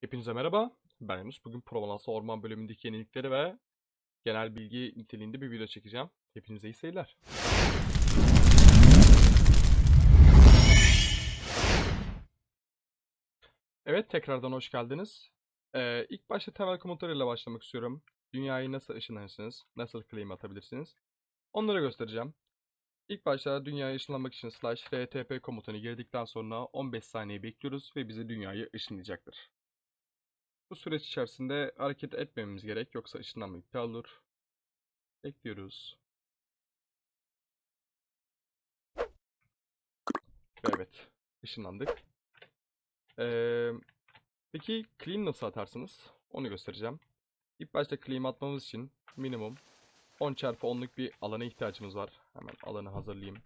Hepinize merhaba. Ben Yunus. Bugün Provence Orman bölümündeki yenilikleri ve genel bilgi niteliğinde bir video çekeceğim. Hepinize iyi seyirler. Evet, tekrardan hoş geldiniz. Ee, ilk başta temel komutlarıyla başlamak istiyorum. Dünyayı nasıl ışınlanırsınız, nasıl claim atabilirsiniz? Onları göstereceğim. İlk başta dünyaya ışınlanmak için slash rtp komutunu girdikten sonra 15 saniye bekliyoruz ve bize dünyayı ışınlayacaktır. Bu süreç içerisinde hareket etmememiz gerek yoksa ışınlanma iptal olur. Bekliyoruz. Ve evet, ışınlandık. Ee, peki clean nasıl atarsınız? Onu göstereceğim. İlk başta clean atmamız için minimum 10 çarpı 10'luk bir alana ihtiyacımız var. Hemen alanı hazırlayayım.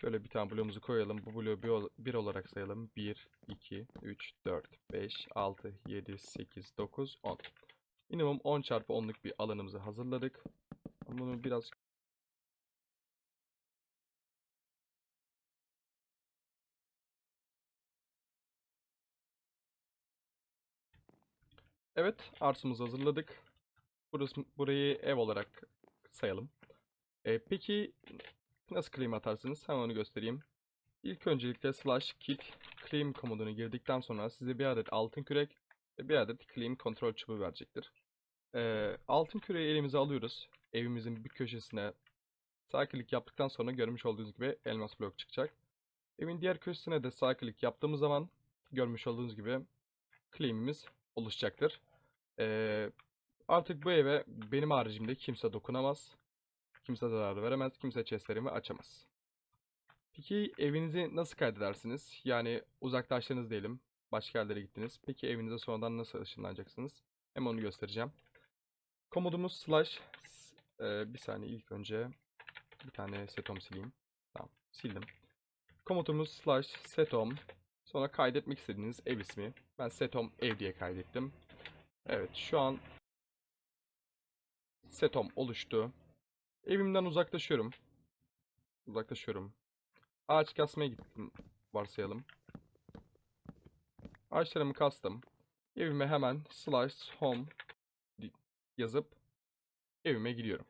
Şöyle bir tane bloğumuzu koyalım. Bu bloğu 1, bir olarak sayalım. 1, 2, 3, 4, 5, 6, 7, 8, 9, 10. Minimum 10 çarpı 10'luk bir alanımızı hazırladık. Bunu biraz Evet, arsımızı hazırladık. Burası, burayı ev olarak sayalım. Ee, peki nasıl claim atarsınız? Hemen onu göstereyim. İlk öncelikle slash kit claim komutunu girdikten sonra size bir adet altın kürek ve bir adet claim kontrol çubuğu verecektir. Ee, altın küreği elimize alıyoruz. Evimizin bir köşesine sağ yaptıktan sonra görmüş olduğunuz gibi elmas blok çıkacak. Evin diğer köşesine de sağ yaptığımız zaman görmüş olduğunuz gibi claim'imiz oluşacaktır. Ee, artık bu eve benim haricimde kimse dokunamaz. Kimse zarar veremez. Kimse chestlerimi açamaz. Peki evinizi nasıl kaydedersiniz? Yani uzaklaştınız diyelim. Başka yerlere gittiniz. Peki evinize sonradan nasıl ışınlanacaksınız? Hem onu göstereceğim. Komodumuz slash e, bir saniye ilk önce bir tane setom sileyim. Tamam sildim. Komutumuz slash setom sonra kaydetmek istediğiniz ev ismi. Ben setom ev diye kaydettim. Evet şu an setom oluştu. Evimden uzaklaşıyorum. Uzaklaşıyorum. Ağaç kasmaya gittim varsayalım. Ağaçlarımı kastım. Evime hemen slash home yazıp evime gidiyorum.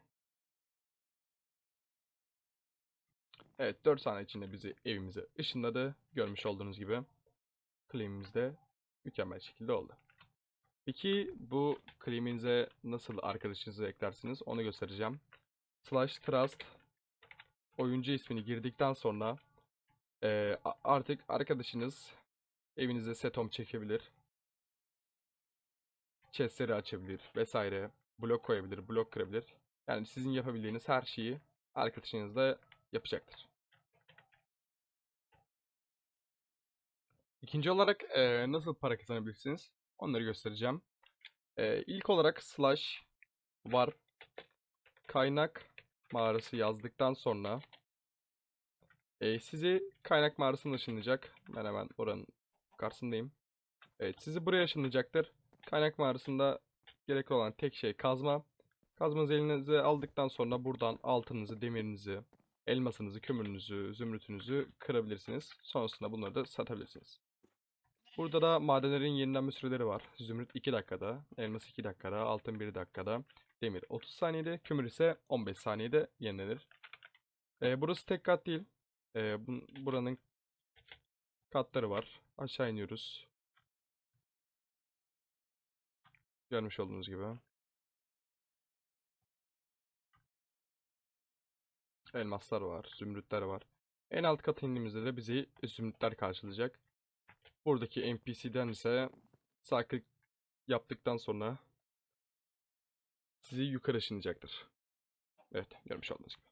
Evet 4 saniye içinde bizi evimize ışınladı. Görmüş olduğunuz gibi. Claim'imiz de mükemmel şekilde oldu. Peki bu claim'inize nasıl arkadaşınızı eklersiniz onu göstereceğim. Slash trust oyuncu ismini girdikten sonra a- artık arkadaşınız evinize setom çekebilir. Chestleri açabilir vesaire. Blok koyabilir, blok kırabilir. Yani sizin yapabildiğiniz her şeyi arkadaşınız da yapacaktır. İkinci olarak eee, nasıl para kazanabilirsiniz? Onları göstereceğim. Eee ilk olarak slash var kaynak mağarası yazdıktan sonra eee, sizi kaynak mağarasına ışınlayacak. Ben hemen oranın karşısındayım. Evet sizi buraya ışınlayacaktır. Kaynak mağarasında gerekli olan tek şey kazma. Kazmanızı elinize aldıktan sonra buradan altınınızı, demirinizi, elmasınızı, kömürünüzü, zümrütünüzü kırabilirsiniz. Sonrasında bunları da satabilirsiniz. Burada da madenlerin yenilenme süreleri var. Zümrüt 2 dakikada, elmas 2 dakikada, altın 1 dakikada, demir 30 saniyede, kömür ise 15 saniyede yenilenir. Ee, burası tek kat değil. Bun- buranın katları var. Aşağı iniyoruz. Görmüş olduğunuz gibi. Elmaslar var, zümrütler var. En alt kata indiğimizde de bizi zümrütler karşılayacak. Buradaki NPC'den ise sağ yaptıktan sonra sizi yukarı ışınlayacaktır. Evet, görmüş olduğunuz gibi.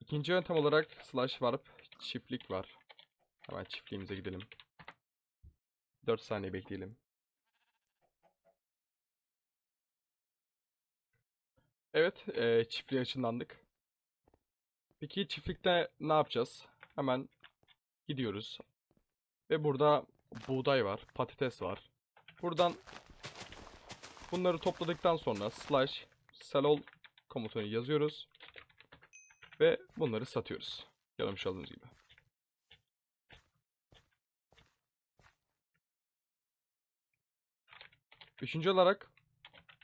İkinci yöntem olarak slash warp çiftlik var. Hemen çiftliğimize gidelim. 4 saniye bekleyelim. Evet, eee çiftliğe ışınlandık. Peki çiftlikte ne yapacağız? Hemen gidiyoruz. Ve burada buğday var, patates var. Buradan Bunları topladıktan sonra slash selol komutunu yazıyoruz. Ve bunları satıyoruz. Yanılmış olduğunuz gibi. Üçüncü olarak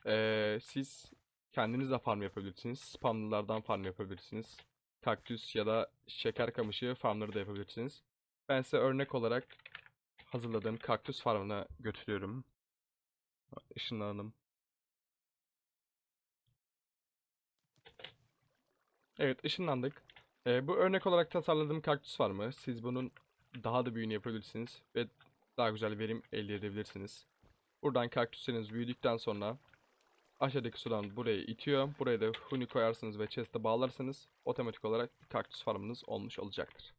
ee, siz kendiniz de farm yapabilirsiniz. Spamlılardan farm yapabilirsiniz. Kaktüs ya da şeker kamışı farmları da yapabilirsiniz. Ben size örnek olarak hazırladığım kaktüs farmına götürüyorum. Işınlanalım. Evet, ışınlandık. Ee, bu örnek olarak tasarladığım kaktüs farmı. Siz bunun daha da büyüğünü yapabilirsiniz ve daha güzel verim elde edebilirsiniz. Buradan kaktüsleriniz büyüdükten sonra aşağıdaki sudan buraya itiyor. Buraya da huni koyarsınız ve chest'e bağlarsanız otomatik olarak kaktüs farmınız olmuş olacaktır.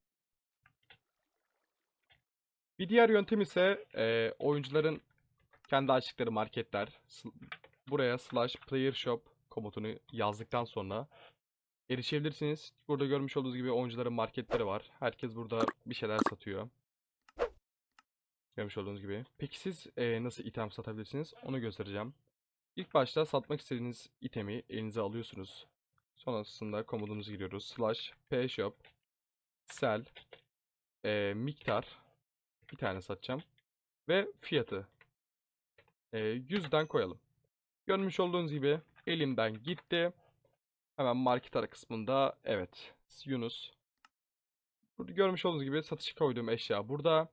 Bir diğer yöntem ise e, oyuncuların kendi açtıkları marketler. Buraya slash player shop komutunu yazdıktan sonra erişebilirsiniz. Burada görmüş olduğunuz gibi oyuncuların marketleri var. Herkes burada bir şeyler satıyor. Görmüş olduğunuz gibi. Peki siz e, nasıl item satabilirsiniz? Onu göstereceğim. İlk başta satmak istediğiniz itemi elinize alıyorsunuz. Sonrasında komutumuzu giriyoruz. Slash pshop sell e, miktar bir tane satacağım. Ve fiyatı e, 100'den koyalım. Görmüş olduğunuz gibi elimden gitti. Hemen market ara kısmında evet Yunus. Burada görmüş olduğunuz gibi satışa koyduğum eşya burada.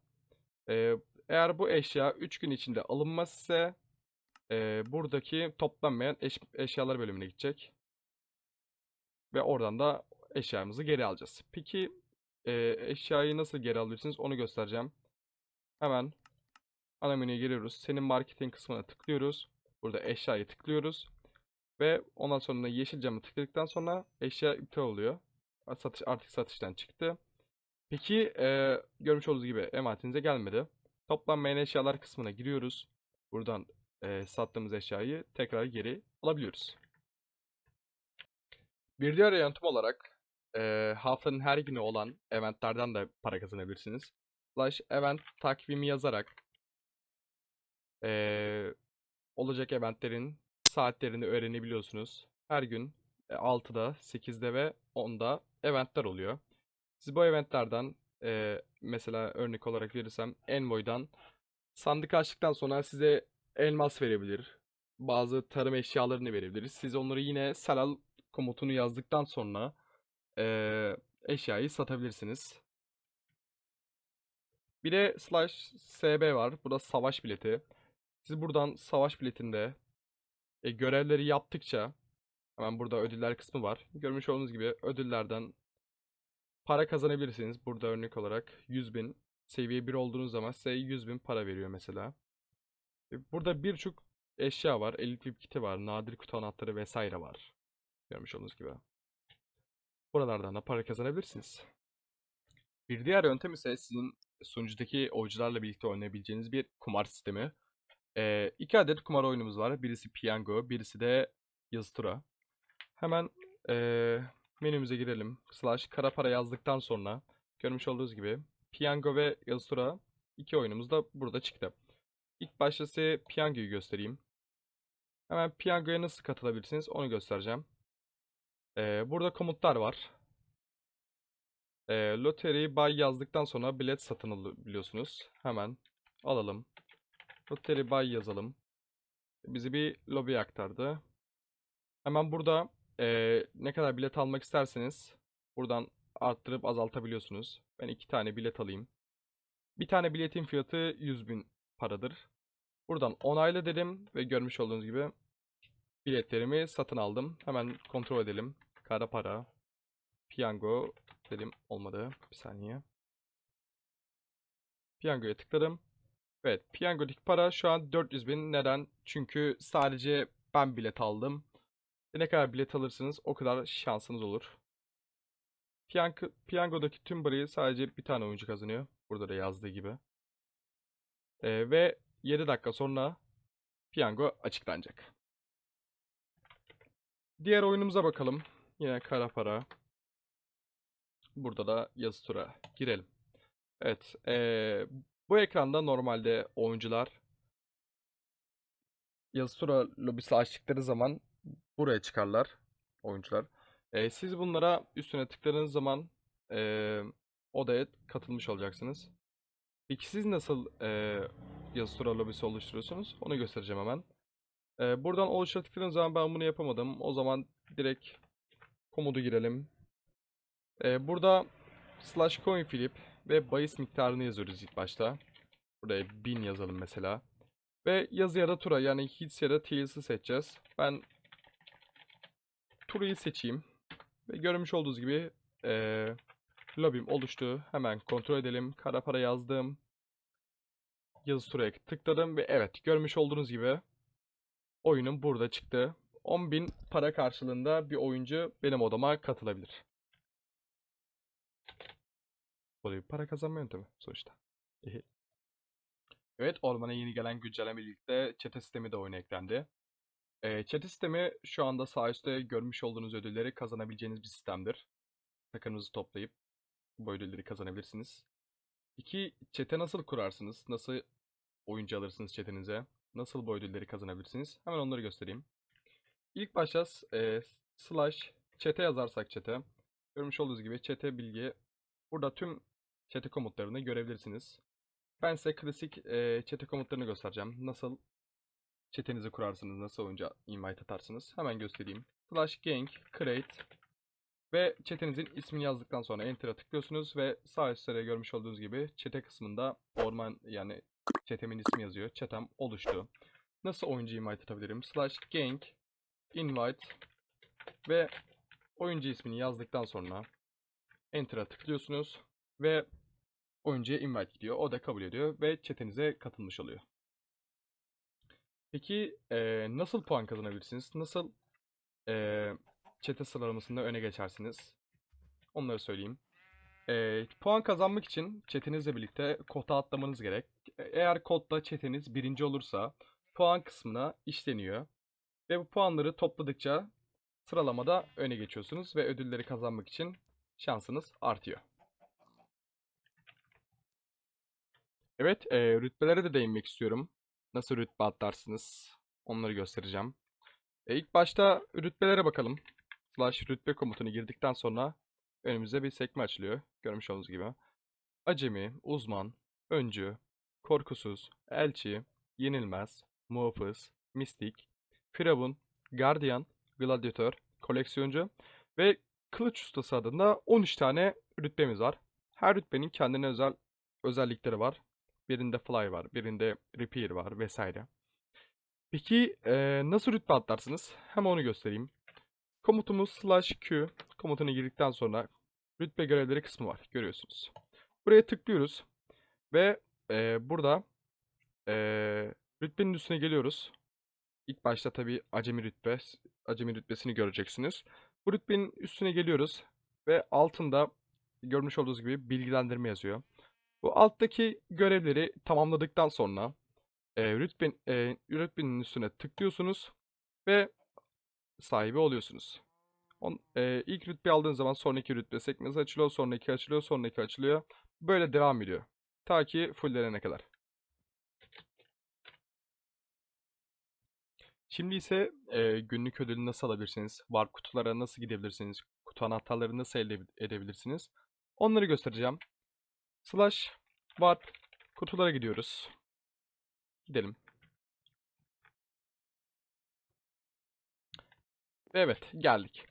Ee, eğer bu eşya 3 gün içinde alınmaz ise e, buradaki toplanmayan eş- eşyalar bölümüne gidecek. Ve oradan da eşyamızı geri alacağız. Peki e, eşyayı nasıl geri alıyorsunuz onu göstereceğim. Hemen ana menüye giriyoruz. Senin marketing kısmına tıklıyoruz. Burada eşyayı tıklıyoruz. Ve ondan sonra yeşil camı tıkladıktan sonra eşya iptal oluyor. Satış artık satıştan çıktı. Peki e, görmüş olduğunuz gibi emanetinize gelmedi. Toplanmayan eşyalar kısmına giriyoruz. Buradan e, sattığımız eşyayı tekrar geri alabiliyoruz. Bir diğer yöntem olarak e, haftanın her günü olan eventlerden de para kazanabilirsiniz. Slash event takvimi yazarak e, olacak eventlerin saatlerini öğrenebiliyorsunuz. Her gün e, 6'da, 8'de ve 10'da eventler oluyor. Siz bu eventlerden e, mesela örnek olarak verirsem Envoy'dan sandık açtıktan sonra size elmas verebilir. Bazı tarım eşyalarını verebilir. Siz onları yine selal komutunu yazdıktan sonra e, eşyayı satabilirsiniz. Bir de slash SB var. Bu da savaş bileti. Siz buradan savaş biletinde e, görevleri yaptıkça hemen burada ödüller kısmı var. Görmüş olduğunuz gibi ödüllerden para kazanabilirsiniz. Burada örnek olarak 100.000 seviye 1 olduğunuz zaman size 100.000 para veriyor mesela. E, Burada birçok eşya var. Elite VIP kiti var. Nadir kutu anahtarı vesaire var. Görmüş olduğunuz gibi. Buralardan da para kazanabilirsiniz. Bir diğer yöntem ise sizin sunucudaki oyuncularla birlikte oynayabileceğiniz bir kumar sistemi. Ee, iki adet kumar oyunumuz var. Birisi Piyango, birisi de Yazı Tura. Hemen ee, menümüze girelim. Slash kara para yazdıktan sonra görmüş olduğunuz gibi Piyango ve Yazı Tura iki oyunumuz da burada çıktı. İlk başta size Piyango'yu göstereyim. Hemen Piyango'ya nasıl katılabilirsiniz onu göstereceğim. Ee, burada komutlar var. Ee, Lottery buy yazdıktan sonra bilet satın alabiliyorsunuz. Hemen alalım. Lottery buy yazalım. Bizi bir lobiye aktardı. Hemen burada eee, ne kadar bilet almak isterseniz buradan arttırıp azaltabiliyorsunuz. Ben iki tane bilet alayım. Bir tane biletin fiyatı 100.000 paradır. Buradan onayla dedim ve görmüş olduğunuz gibi biletlerimi satın aldım. Hemen kontrol edelim. Kara para, piyango dedim olmadı. Bir saniye. Piyangoya tıkladım. Evet, piyangodaki para şu an 400 bin. Neden? Çünkü sadece ben bilet aldım. Ve ne kadar bilet alırsınız o kadar şansınız olur. Piyango, piyangodaki tüm parayı sadece bir tane oyuncu kazanıyor. Burada da yazdığı gibi. Ee, ve 7 dakika sonra piyango açıklanacak. Diğer oyunumuza bakalım. Yine kara para. Burada da yazı tura girelim. Evet, ee, bu ekranda normalde oyuncular yazı tura lobisi açtıkları zaman buraya çıkarlar oyuncular. Ee, siz bunlara üstüne tıkladığınız zaman ee, odaya katılmış olacaksınız. Peki siz nasıl yazı tura lobisi oluşturuyorsunuz? Onu göstereceğim hemen. Ee, buradan oluştur tıkladığınız zaman ben bunu yapamadım. O zaman direkt komodu girelim. Ee, burada slash coin flip ve bahis miktarını yazıyoruz ilk başta. Buraya 1000 yazalım mesela. Ve yazı ya da tura yani hits ya da tails'ı seçeceğiz. Ben turayı seçeyim. Ve görmüş olduğunuz gibi eee lobim oluştu. Hemen kontrol edelim. Kara para yazdım. Yazı turaya tıkladım ve evet görmüş olduğunuz gibi oyunum burada çıktı. 10.000 para karşılığında bir oyuncu benim odama katılabilir. Bu da bir para kazanma yöntemi sonuçta. Evet, ormana yeni gelen güncelleme birlikte çete sistemi de oyuna eklendi. Ee, çete sistemi şu anda sağ üstte görmüş olduğunuz ödülleri kazanabileceğiniz bir sistemdir. Takımınızı toplayıp bu ödülleri kazanabilirsiniz. İki, çete nasıl kurarsınız? Nasıl oyuncu alırsınız çetenize? Nasıl bu ödülleri kazanabilirsiniz? Hemen onları göstereyim. İlk başta e, slash çete yazarsak çete. Görmüş olduğunuz gibi çete bilgi. Burada tüm çete komutlarını görebilirsiniz. Ben size klasik e, çete komutlarını göstereceğim. Nasıl çetenizi kurarsınız, nasıl oyuncu invite atarsınız. Hemen göstereyim. Slash gang, create ve çetenizin ismini yazdıktan sonra enter'a tıklıyorsunuz ve sağ üst sıraya görmüş olduğunuz gibi çete kısmında orman yani çetemin ismi yazıyor. Çetem oluştu. Nasıl oyuncu invite atabilirim? Slash gang, invite ve oyuncu ismini yazdıktan sonra enter'a tıklıyorsunuz ve oyuncuya invite gidiyor. O da kabul ediyor ve çetenize katılmış oluyor. Peki eee, nasıl puan kazanabilirsiniz? Nasıl eee çete sıralamasında öne geçersiniz? Onları söyleyeyim. Eee, puan kazanmak için çetenizle birlikte kota atlamanız gerek. E- Eğer kodda çeteniz birinci olursa puan kısmına işleniyor. Ve bu puanları topladıkça sıralamada öne geçiyorsunuz ve ödülleri kazanmak için şansınız artıyor. Evet, eee, rütbelere de değinmek istiyorum. Nasıl rütbe atlarsınız? Onları göstereceğim. E, ilk başta rütbelere bakalım. Slash rütbe komutunu girdikten sonra önümüze bir sekme açılıyor. Görmüş olduğunuz gibi. Acemi, uzman, öncü, korkusuz, elçi, yenilmez, muhafız, mistik, firavun, gardiyan, gladyatör, koleksiyoncu ve kılıç ustası adında 13 tane rütbemiz var. Her rütbenin kendine özel özellikleri var. Birinde fly var, birinde repair var vesaire. Peki eee, nasıl rütbe atlarsınız? Hemen onu göstereyim. Komutumuz slash q komutuna girdikten sonra rütbe görevleri kısmı var. Görüyorsunuz. Buraya tıklıyoruz ve eee, burada eee, rütbenin üstüne geliyoruz. İlk başta tabii acemi rütbe, acemi rütbesini göreceksiniz. Bu rütbenin üstüne geliyoruz ve altında görmüş olduğunuz gibi bilgilendirme yazıyor. Bu alttaki görevleri tamamladıktan sonra e, rütben, e, rütbenin üstüne tıklıyorsunuz ve sahibi oluyorsunuz. On, e, ilk rütbe aldığınız zaman sonraki rütbe sekmesi açılıyor, sonraki açılıyor, sonraki açılıyor. Böyle devam ediyor. Ta ki fulllenene kadar. Şimdi ise e, günlük ödülü nasıl alabilirsiniz? Warp kutulara nasıl gidebilirsiniz? Kutu anahtarları nasıl elde edebilirsiniz? Onları göstereceğim. Slash warp kutulara gidiyoruz. Gidelim. Evet, geldik.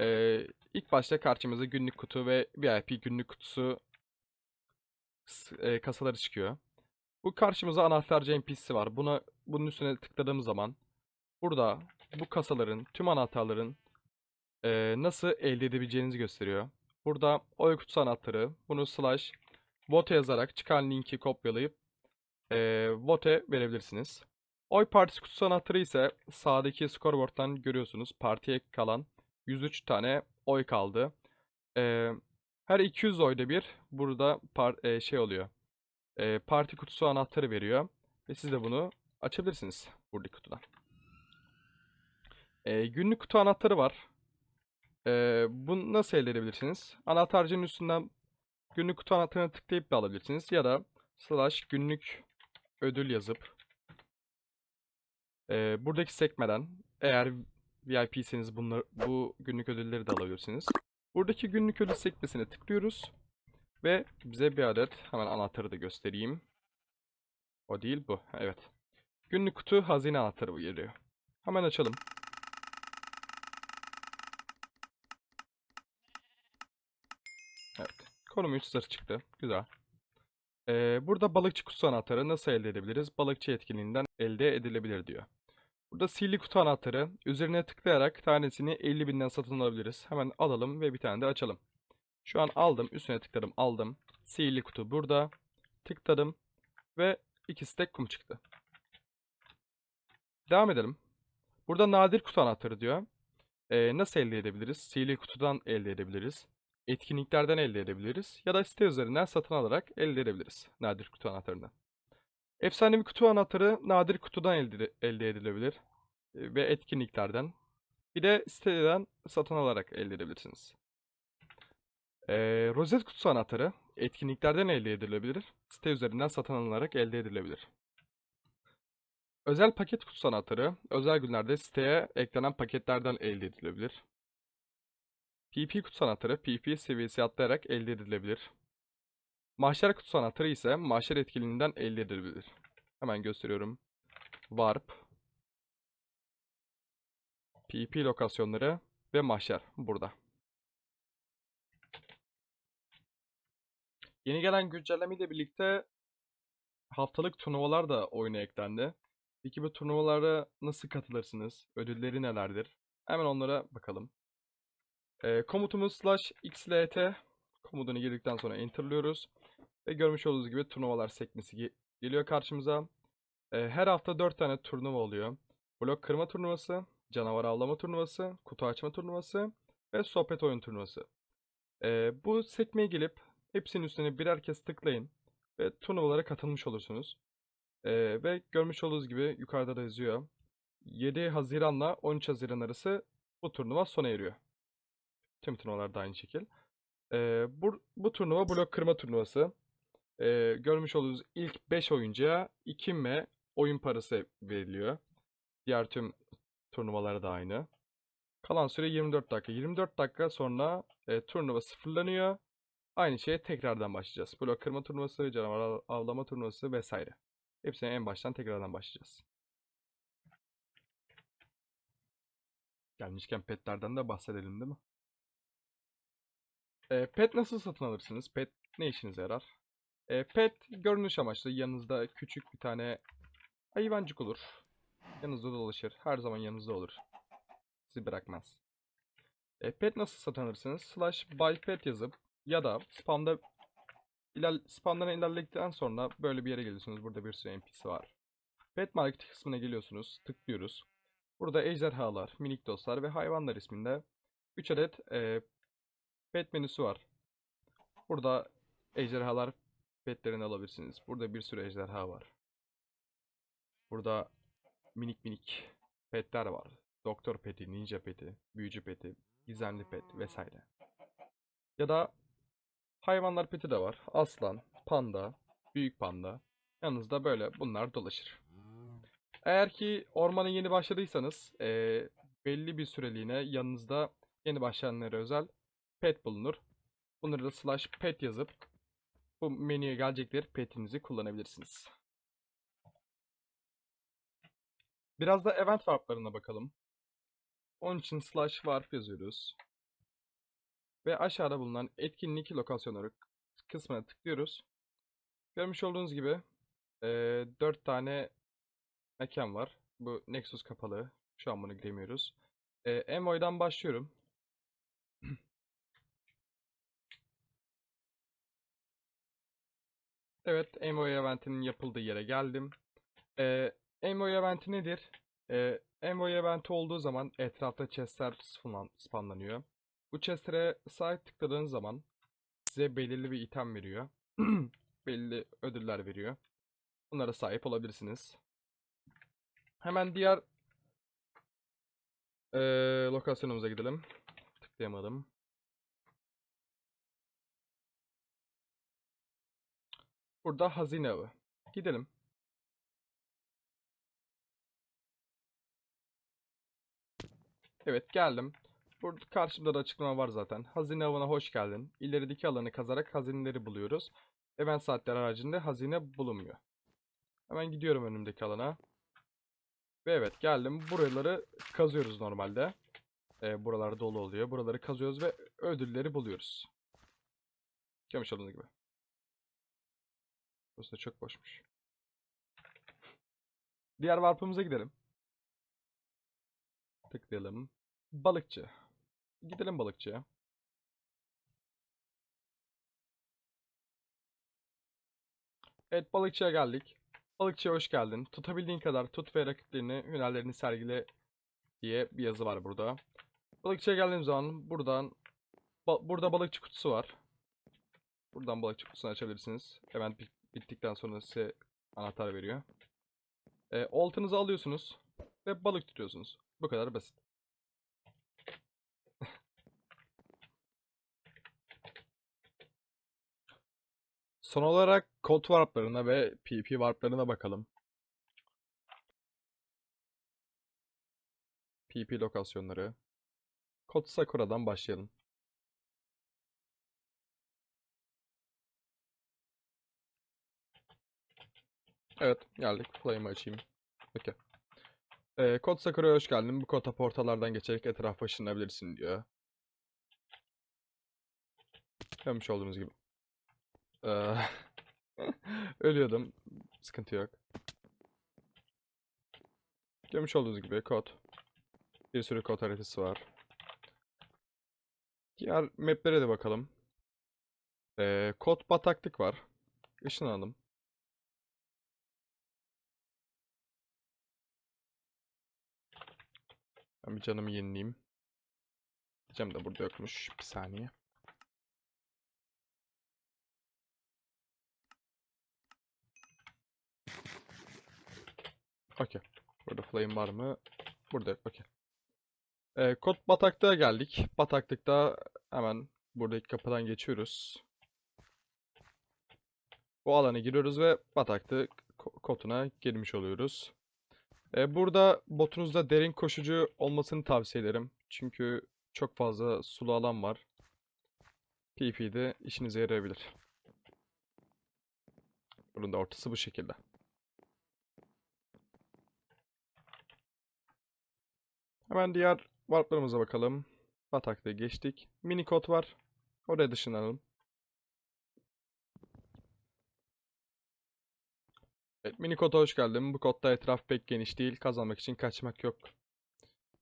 Ee, ilk başta karşımıza günlük kutu ve VIP günlük kutusu e, kasaları çıkıyor. Bu karşımıza anahtarcı NPC'si var. Buna bunun üstüne tıkladığımız zaman burada bu kasaların, tüm anahtarların e, nasıl elde edebileceğinizi gösteriyor. Burada oy kutusu anahtarı. Bunu slash vote yazarak çıkan linki kopyalayıp e, vote verebilirsiniz. Oy partisi kutusu anahtarı ise sağdaki scoreboard'dan görüyorsunuz. Partiye kalan 103 tane oy kaldı. E, her 200 oyda bir burada par- e, şey oluyor. E, parti kutusu anahtarı veriyor. Ve siz de bunu açabilirsiniz buradaki kutudan. E, günlük kutu anahtarı var. E, bunu nasıl elde edebilirsiniz? Anahtarcının üstünden günlük kutu anahtarına tıklayıp da alabilirsiniz. Ya da slash günlük ödül yazıp e, buradaki sekmeden eğer VIP'seniz bunları, bu günlük ödülleri de alabilirsiniz. Buradaki günlük ödül sekmesine tıklıyoruz. Ve bize bir adet hemen anahtarı da göstereyim. O değil bu. Evet. Günlük kutu hazine anahtarı geliyor. Hemen açalım. Evet. Konum 3 zırh çıktı. Güzel. Ee, burada balıkçı kutusu anahtarı nasıl elde edebiliriz? Balıkçı etkinliğinden elde edilebilir diyor. Burada sihirli kutu anahtarı. Üzerine tıklayarak tanesini 50 binden satın alabiliriz. Hemen alalım ve bir tane de açalım. Şu an aldım. Üstüne tıkladım. Aldım. Sihirli kutu burada. Tıkladım. Ve iki stek kum çıktı. Devam edelim. Burada nadir kutu anahtarı diyor. Ee, nasıl elde edebiliriz? Sihirli kutudan elde edebiliriz. Etkinliklerden elde edebiliriz. Ya da site üzerinden satın alarak elde edebiliriz. Nadir kutu anahtarını. Efsanevi kutu anahtarı nadir kutudan elde, edilebilir. Ee, Ve etkinliklerden. Bir de siteden satın alarak elde edebilirsiniz. Ee, rozet kutusu anahtarı etkinliklerden elde edilebilir. Site üzerinden satın alınarak elde edilebilir. Özel paket kutusu anahtarı özel günlerde siteye eklenen paketlerden elde edilebilir. PP kutusu anahtarı PP seviyesi atlayarak elde edilebilir. Mahşer kutusu anahtarı ise mahşer etkinliğinden elde edilebilir. Hemen gösteriyorum. Warp, PP lokasyonları ve mahşer burada. Yeni gelen güncelleme ile birlikte haftalık turnuvalar da oyuna eklendi. Peki bu turnuvalara nasıl katılırsınız? Ödülleri nelerdir? Hemen onlara bakalım. Ee, komutumuz slash xlt komutunu girdikten sonra enterlıyoruz. Ve görmüş olduğunuz gibi turnuvalar sekmesi ge- geliyor karşımıza. Ee, her hafta 4 tane turnuva oluyor. Blok kırma turnuvası, canavar avlama turnuvası, kutu açma turnuvası ve sohbet oyun turnuvası. Ee, bu sekmeye gelip hepsinin üstüne birer kez tıklayın ve turnuvalara katılmış olursunuz. Ee, ve görmüş olduğunuz gibi yukarıda da yazıyor. 7 Haziran'la 13 Haziran arası bu turnuva sona eriyor. Tüm turnuvalar da aynı şekil. Ee, bu, bu turnuva blok kırma turnuvası. Ee, görmüş olduğunuz ilk 5 oyuncuya 2 M oyun parası veriliyor. Diğer tüm turnuvalara da aynı. Kalan süre 24 dakika. 24 dakika sonra e, turnuva sıfırlanıyor. Aynı şeye tekrardan başlayacağız. Blok kırma turnuvası, canavar av- avlama turnuvası vesaire. Hepsine en baştan tekrardan başlayacağız. Gelmişken petlerden de bahsedelim değil mi? E, pet nasıl satın alırsınız? Pet ne işinize yarar? E, pet görünüş amaçlı yanınızda küçük bir tane hayvancık olur. Yanınızda dolaşır. Her zaman yanınızda olur. Sizi bırakmaz. E, pet nasıl satın alırsınız? Slash buy pet yazıp ya da spamda iler, spamdan ilerledikten sonra böyle bir yere geliyorsunuz. Burada bir sürü NPC var. Pet market kısmına geliyorsunuz. Tıklıyoruz. Burada ejderhalar, minik dostlar ve hayvanlar isminde 3 adet e, pet menüsü var. Burada ejderhalar petlerini alabilirsiniz. Burada bir sürü ejderha var. Burada minik minik petler var. Doktor peti, ninja peti, büyücü peti, gizemli pet vesaire. Ya da hayvanlar peti de var. Aslan, panda, büyük panda. Yanınızda böyle bunlar dolaşır. Eğer ki ormana yeni başladıysanız eee, belli bir süreliğine yanınızda yeni başlayanlara özel pet bulunur. Bunları da slash pet yazıp bu menüye gelecekleri petinizi kullanabilirsiniz. Biraz da event warplarına bakalım. Onun için slash warp yazıyoruz. Ve aşağıda bulunan etkinlik lokasyonları kısmına tıklıyoruz. Görmüş olduğunuz gibi eee 4 tane mekan var. Bu Nexus kapalı. Şu an bunu giremiyoruz. Eee Envoy'dan başlıyorum. Evet, Envoy eventinin yapıldığı yere geldim. Ee, Envoy eventi nedir? Ee, Envoy eventi olduğu zaman etrafta chestler spamlan- spamlanıyor. Bu chestlere sağ tıkladığınız zaman size belirli bir item veriyor. Belli ödüller veriyor. Bunlara sahip olabilirsiniz. Hemen diğer ee, lokasyonumuza gidelim. Tıklayamadım. Burada hazine avı. Gidelim. Evet geldim. Burada karşımda da açıklama var zaten. Hazine avına hoş geldin. İlerideki alanı kazarak hazineleri buluyoruz. Event saatleri haricinde hazine bulunmuyor. Hemen gidiyorum önümdeki alana. Ve evet geldim. Buraları kazıyoruz normalde. Ee, buralar dolu oluyor. Buraları kazıyoruz ve ödülleri buluyoruz. Görmüş olduğunuz gibi. Burası da çok boşmuş. Diğer warp'ımıza gidelim. Tıklayalım. Balıkçı. Gidelim balıkçıya. Evet balıkçıya geldik. Balıkçıya hoş geldin. Tutabildiğin kadar tut ve rakiplerini, hünerlerini sergile diye bir yazı var burada. Balıkçıya geldiğim zaman buradan ba- burada balıkçı kutusu var. Buradan balıkçı kutusunu açabilirsiniz. Hemen bit- bittikten sonra size anahtar veriyor. E, oltanızı alıyorsunuz ve balık tutuyorsunuz. Bu kadar basit. Son olarak kod warplarına ve PP warplarına bakalım. PP lokasyonları. Kod Sakura'dan başlayalım. Evet, geldik. Flame'ı açayım. Okey. Ee, kod Sakura'ya hoş geldin. Bu kota portalardan geçerek etrafa ışınlanabilirsin diyor. Görmüş olduğunuz gibi. Ee, ölüyordum. Sıkıntı yok. Görmüş olduğunuz gibi kod. Bir sürü kod haritası var. Diğer maplere de bakalım. Ee, kod bataklık var. Işınlanalım. Ben bir canımı yenileyim. Diyeceğim de burada yokmuş. Bir saniye. Okey. Burada flame var mı? Burada yok. Okey. Ee, kod bataklığa geldik. Bataklıkta hemen buradaki kapıdan geçiyoruz. Bu alana giriyoruz ve bataklık ko- koduna girmiş oluyoruz. Ee, burada botunuzda derin koşucu olmasını tavsiye ederim. Çünkü çok fazla sulu alan var. PvP'de işinize yarayabilir. Bunun da ortası bu şekilde. Hemen diğer warplarımıza bakalım. Bataklığı geçtik. Mini kod var. Oraya dışınlanalım. Evet, mini koda hoş geldin. Bu kodda etraf pek geniş değil. Kazanmak için kaçmak yok.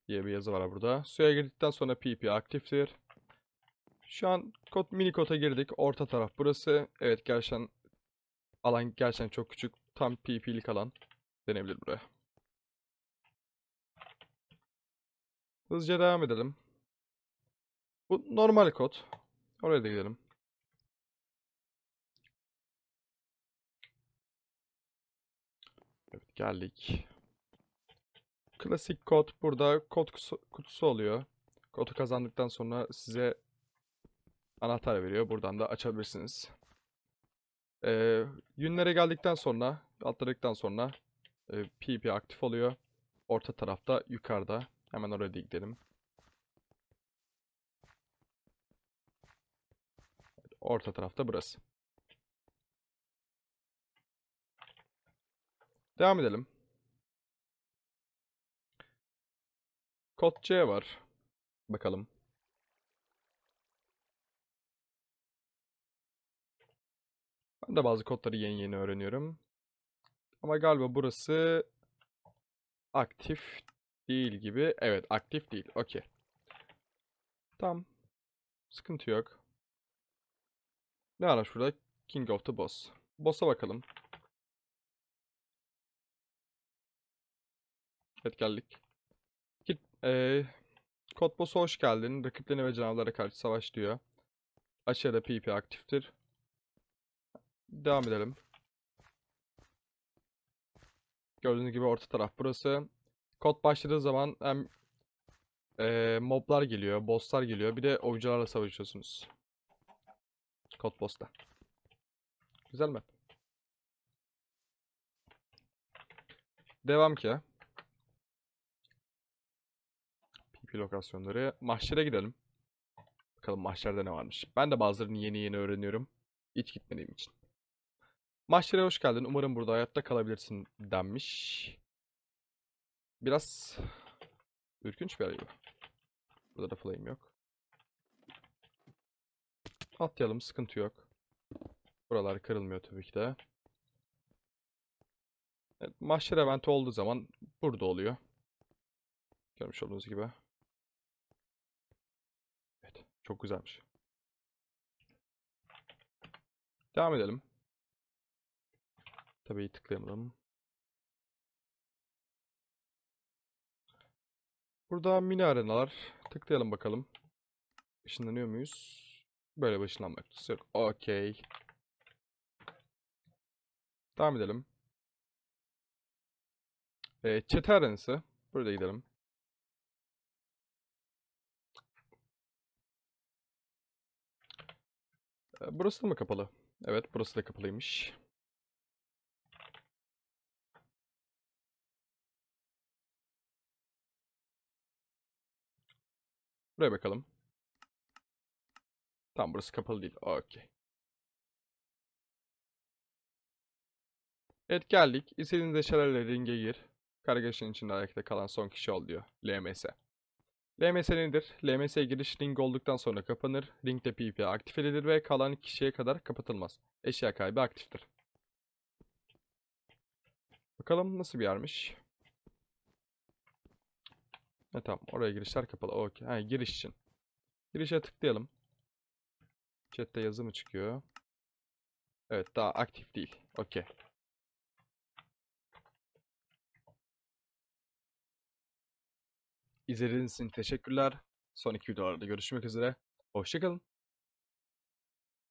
diye bir yazı var burada. Suya girdikten sonra PP aktiftir. Şu an kod mini koda girdik. Orta taraf burası. Evet gerçekten alan gerçekten çok küçük. Tam PP'lik alan denebilir buraya. Hızlıca devam edelim. Bu normal kod. Oraya da gidelim. Geldik. Klasik kod burada kod kutusu, oluyor. Kodu kazandıktan sonra size anahtar veriyor. Buradan da açabilirsiniz. Ee, yünlere geldikten sonra, atladıktan sonra e, PP aktif oluyor. Orta tarafta yukarıda. Hemen oraya gidelim. Orta tarafta burası. Devam edelim. Kod C var. Bakalım. Ben de bazı kodları yeni yeni öğreniyorum. Ama galiba burası aktif değil gibi. Evet, aktif değil. Okey. Tamam. Sıkıntı yok. Ne var şurada? King of the Boss. Boss'a bakalım. Evet geldik. Git, eee Kod Boss'a hoş geldin. Rakiplerine ve canavarlara karşı savaş diyor. Aşağıda PP aktiftir. Devam edelim. Gördüğünüz gibi orta taraf burası. Kod başladığı zaman hem eee, moblar geliyor, bosslar geliyor. Bir de oyuncularla savaşıyorsunuz. Kod boss'ta. Güzel mi? Devam ki. PP lokasyonları. Mahşere gidelim. Bakalım mahşerde ne varmış. Ben de bazılarını yeni yeni öğreniyorum. Hiç gitmediğim için. Mahşere hoş geldin. Umarım burada hayatta kalabilirsin denmiş. Biraz ürkünç bir arayı bu. Burada da flame yok. Atlayalım sıkıntı yok. Buralar kırılmıyor tabii ki de. Evet, mahşer eventi olduğu zaman burada oluyor. Görmüş olduğunuz gibi. Çok güzelmiş. Devam edelim. Tabii tıklayalım. Burada mini arenalar. Tıklayalım bakalım. Işınlanıyor muyuz? Böyle bir ışınlanmak yok. Okey. Devam edelim. Ee, çete arenası. Burada gidelim. Burası da mı kapalı? Evet, burası da kapalıymış. Buraya bakalım. Tamam burası kapalı değil. Okey. Evet geldik. İstediğiniz eşyalarla ringe gir. Kargaşın içinde ayakta kalan son kişi ol diyor. LMS. LMS nedir? LMS giriş ring olduktan sonra kapanır. Ringde PvP aktif edilir ve kalan kişiye kadar kapatılmaz. Eşya kaybı aktiftir. Bakalım nasıl bir yermiş. Ha, tamam oraya girişler kapalı. Okey. Ha, giriş için. Girişe tıklayalım. Chat'te yazı mı çıkıyor? Evet daha aktif değil. Okey. İzlediğiniz için teşekkürler. Sonraki videolarda görüşmek üzere. Hoşçakalın.